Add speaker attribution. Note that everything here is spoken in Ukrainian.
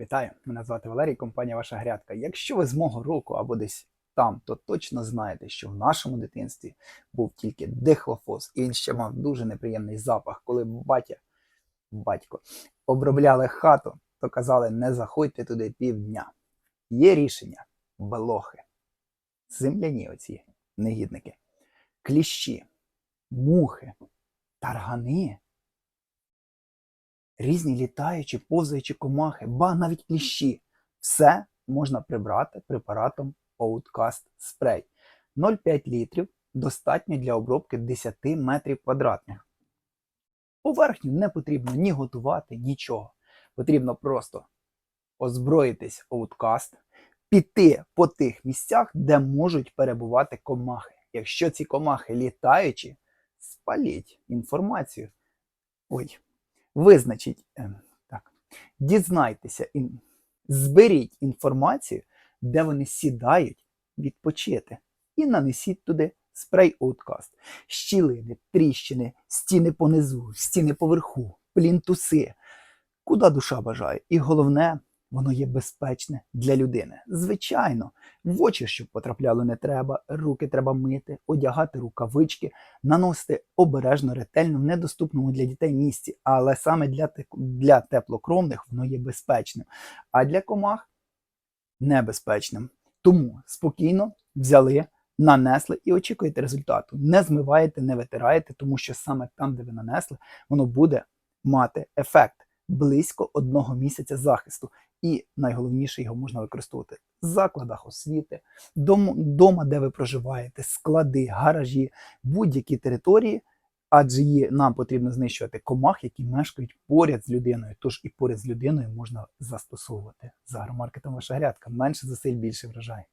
Speaker 1: Вітаю! Мене звати Валерій, компанія Ваша Грядка. Якщо ви з мого року або десь там, то точно знаєте, що в нашому дитинстві був тільки дихлофос, і він ще мав дуже неприємний запах. Коли батя, батько обробляли хату, то казали, не заходьте туди півдня. Є рішення белохи, земляні оці негідники, кліщі, мухи, таргани різні літаючі, повзаючі комахи, ба навіть кліщі. Все можна прибрати препаратом Outcast Spray. 0,5 літрів достатньо для обробки 10 метрів квадратних. Поверхню не потрібно ні готувати, нічого. Потрібно просто озброїтись Outcast, піти по тих місцях, де можуть перебувати комахи. Якщо ці комахи літаючі, спаліть інформацію. Ой, визначіть, ем, так, дізнайтеся, зберіть інформацію, де вони сідають відпочити, і нанесіть туди спрей Outcast. Щілини, тріщини, стіни понизу, стіни поверху, плінтуси, куди душа бажає. І головне, воно є безпечне для людини. Звичайно, в очі, щоб потрапляло, не треба, руки треба мити, одягати рукавички, наносити обережно, ретельно в недоступному для дітей місці, але саме для, для теплокровних воно є безпечним, а для комах небезпечним. Тому спокійно взяли, нанесли і очікуєте результату. Не змиваєте, не витираєте, тому що саме там, де ви нанесли, воно буде мати ефект близько одного місяця захисту. І найголовніше його можна використовувати в закладах освіти, дом, дома, де ви проживаєте, склади, гаражі, будь-які території, адже є, нам потрібно знищувати комах, які мешкають поряд з людиною. Тож і поряд з людиною можна застосовувати за агромаркетом ваша грядка. Менше зусиль, більше врожай.